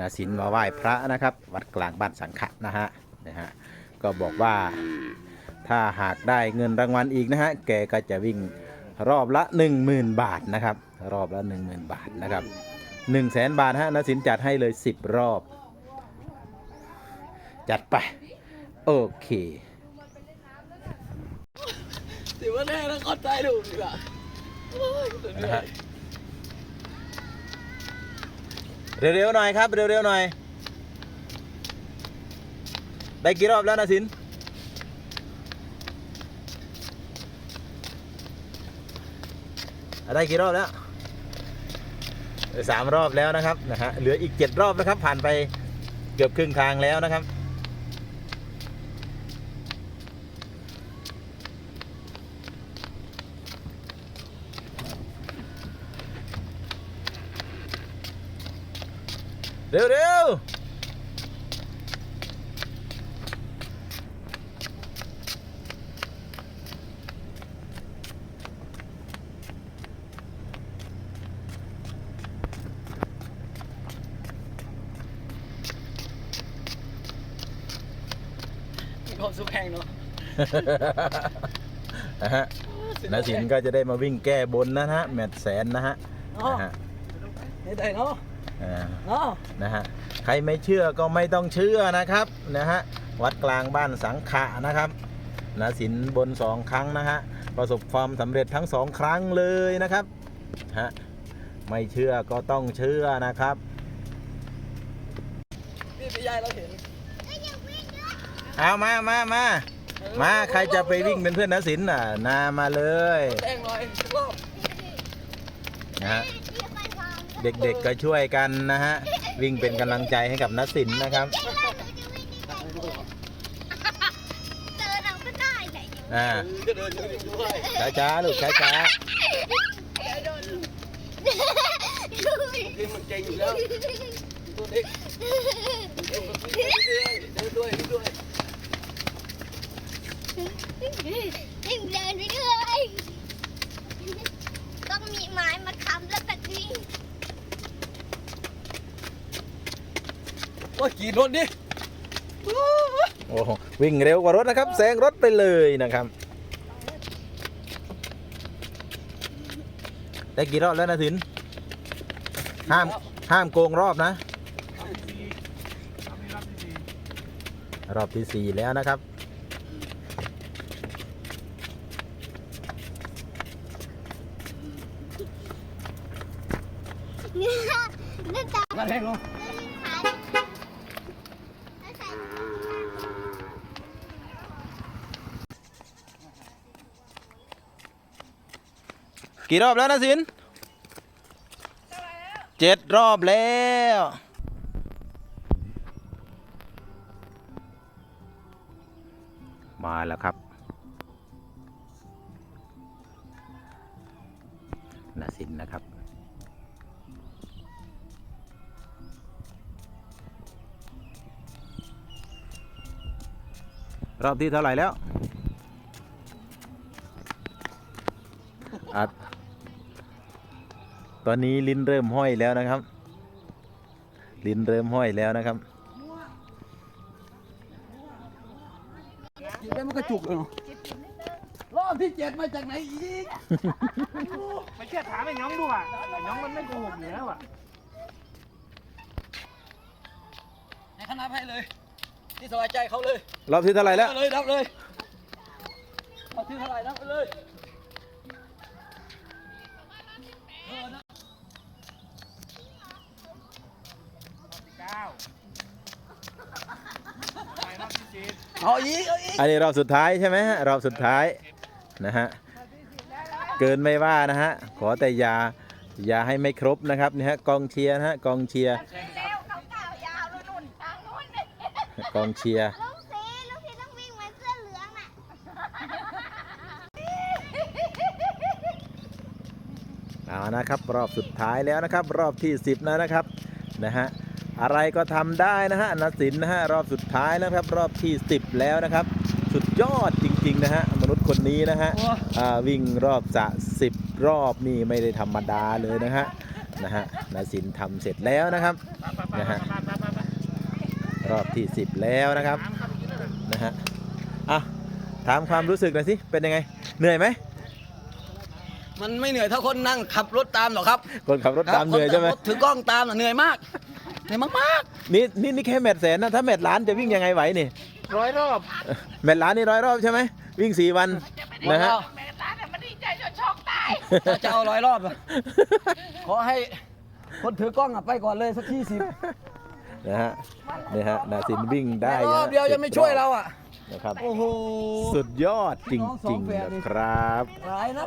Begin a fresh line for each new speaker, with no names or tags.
นาสินมาไหว้พระนะครับ วัดกลางบ้านสังขะนะฮะนะฮะก็บอกว่าถ้าหากได้เงินรางวัลอีกนะฮะแกก็จะวิ่งรอบละ 10,000 บาทนะครับ รอบละ 10,000 บาทนะครับ1 0 0 0 0แสนบาทฮะนาสินจัดให้เลย 10 รอบ จัดไป โอเค
ถือว่าแน่แล้วเข้าใจดูดีกว่าโอ้ยเหนื่
นะ
อ
ฮะ
ย
เร็วๆหน่อยครับ เร็วๆหน่อย ได้กี่รอบแล้วนะสินได้กี่รอบแล้วสามรอบแล้วนะครับนะฮะเหลืออีกเจ็ดรอบนะครับ ผ่านไปเกือบครึ่งทางแล้วนะครับ เร็วเร็ว
มีความสุขแห่งเนาะ
นะฮะนาสินก็จะได้มาวิ่งแก้บนนะฮะ แมตช์แสนนะฮะ
เนาะ
นะฮะ
ให้ได้เนาะ
อ่า
เนาะ
นะฮะใครไม่เชื่อก็ไม่ต้องเชื่อนะครับนะฮะวัดกลางบ้านสังขะนะครับนาสินบนสองครั้งนะฮะประสบความสำเร็จทั้งสองครั้งเลยนะครับฮะไม่เชื่อก็ต้องเชื่อนะครับ
นี่พี่ยายเราเห็น
เอามามามามาใครจะไปวิ่งเป็นเพื่อนนาสินอะนามาเลย
แดงหน่อยสักรอบ
นะฮะ เด็ก ๆก็ช่วยกันนะฮะ วิ่งเป็นกำลังใจให้กับนัสินนะครับ
เจอเราก็ได้ไหน
อ่า
จะเดินจะวิ่งด้วย
ช้าๆลูกช้า
คือมันเก่งอยู่แล้วตัวเด็กเก่งแบบนี้เดินด้วยเดินด้วย
ยิ่งเดินไปเรื่อยต้องมีไม้มาค้ำแล้วแบบนี้
โอ้ยกี่รถดิ
ๆโอ้โหวิ่งเร็วกว่ารถนะครับแซงรถไปเลยนะครับ ได้กี่รอบแล้วนะสินห้ามห้ามโกงรอบนะ รอบที่สี่แล้วนะครับ
นั่นตา
มาแรงเน
กี่รอบแล้วนะสินเจ็ดรอบแล้วมาแล้วครับนาสินนะครับ รอบที่เท่าไหร่แล้วอะ ตอนนี้ลิ้นเริ่มห้อยแล้วนะครับ ลิ้นเริ่มห้อยแล้วนะครับ
กินได้มันก็จุกเลยเนาะรอบที่เจ็ดมาจากไหนอีก
ไปเชื่อถามไอ้น้องดูอะไอ้น้องมันไม่โกหกอยู่แล้วอะ
ให้คณะให้เลย ที่สบายใจเขาเลย
รอบที่เท่าไหร่แล้ว
นับเลยนับเลยเอาที่เท่าไหร่นับไปเลย
เก้าไปรอบที่สิบ
เอาอีกเอาอีก
อันนี้รอบสุดท้ายใช่ไหมฮะรอบสุดท้ายนะฮะเกินไม่ว่านะฮะขอแต่อย่าอย่าให้ไม่ครบนะครับนี่ฮะกองเชียร์นะฮะกองเชียร์
เร็วเขาเก่ายาวแล้วนุ่นทางนู้นเลย
กองเชียร์
ลูกซีลูกซีต้องวิ่งเหมือนเสื้อเหลืองน่ะ
เอานะครับรอบสุดท้ายแล้วนะครับ รอบที่ 10แล้วนะครับนะฮะ อะไรก็ทำได้นะฮะนสินนะฮะรอบสุดท้ายแล้วครับรอบที่ 10 แล้วนะครับ สุดยอดจริงๆนะฮะมนุษย์คนนี้นะฮะอ่าวิ่งรอบสะสิบรอบนี่ไม่ได้ธรรมดาเลยนะฮะนะฮะนาสินทำเสร็จแล้วนะครับนะฮะรอบที่ 10 แล้วนะครับนะฮะอะถามความรู้สึกหน่อยสิเป็นยังไงเหนื่อยไหม
มันไม่เหนื่อยเท่าคนนั่งขับรถตามหรอกครับ
คนขับรถตามเหนื่อยใช่ไหม
คขับรถถือกล้องตามน่ะเหนื่อยมาก เหนื่อยมาก
นี่นี่นี่แค่แมตช์แสนนะถ้าแมตช์ล้านจะวิ่งยังไงไหวนี่
ร้อยรอบ
แมตช์ล้านนี่ร้อยรอบใช่ไหมวิ่ง4วัน
ๆ
นะฮะ
ถ้าจะเอาร้อยรอบอะขอให้คนถือกล้องอะไปก่อนเลยสักที่สิบ
นะฮะนี่ฮะนาสินวิ่งได้
รอบเดียวยังไม่ช่วยเราอะ
นะครับ
โอ้โห
สุดยอดจ
น้องสอ
ริ
ง
ง
แฝด
ๆ
นี่
นะครับ
ร้ายนะ